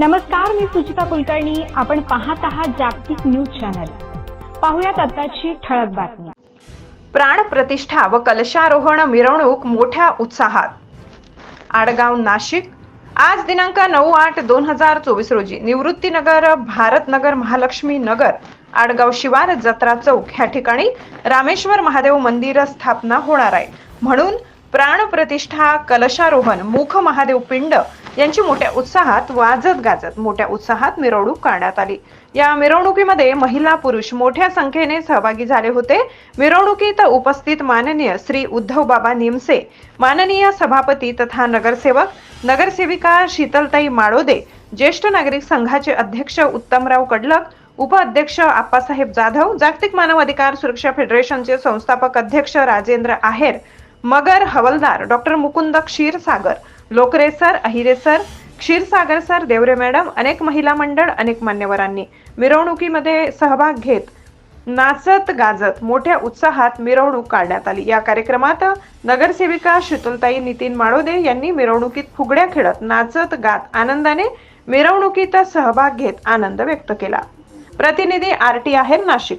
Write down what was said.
नमस्कार मी सुचिता कुलकर्णी. आपण पाहत आहात जागतिक न्यूज चॅनल. पाहुयात आताची ठळक बातमी. प्राण प्रतिष्ठा व कलशारोहण मिरवणूक मोठ्या उत्साहात. आडगाव नाशिक. आज दिनांक नऊ आठ दोन हजार चोवीस रोजी निवृत्तीनगर भारतनगर महालक्ष्मी नगर आडगाव शिवार जत्रा चौक ह्या ठिकाणी रामेश्वर महादेव मंदिर स्थापना होणार आहे. म्हणून प्राण प्रतिष्ठा कलशारोहण मुख महादेव पिंड यांची मोठ्या उत्साहात वाजत गाजत मोठ्या उत्साहात मिरवणूक काढण्यात आली. या मिरवणुकीमध्ये महिला पुरुष मोठ्या संख्येने सहभागी झाले होते. मिरवणुकीत उपस्थित माननीय श्री उद्धव बाबा निमसे माननीय सभापती तथा नगरसेवक नगरसेविका शीतलताई माळोदे ज्येष्ठ नागरिक संघाचे अध्यक्ष उत्तमराव कडलक उपाध्यक्ष आप्पासाहेब जाधव जागतिक मानव अधिकार सुरक्षा फेडरेशनचे संस्थापक अध्यक्ष राजेंद्र आहेर मगर हवलदार doctor Mukund Kshirsagar Lokare sir Ahire sir Kshirsagar sir Deore madam अनेक महिला मंडळ अनेक मान्यवरांनी मिरवणुकीमध्ये सहभाग घेत नाचत गाजत मोठ्या उत्साहात मिरवणूक काढण्यात आली. या कार्यक्रमात नगरसेविका शीतलताई नितीन माळोदे यांनी मिरवणुकीत फुगड्या खेळत नाचत गात आनंदाने मिरवणुकीत सहभाग घेत आनंद व्यक्त केला. प्रतिनिधी आर टी आहेर नाशिक.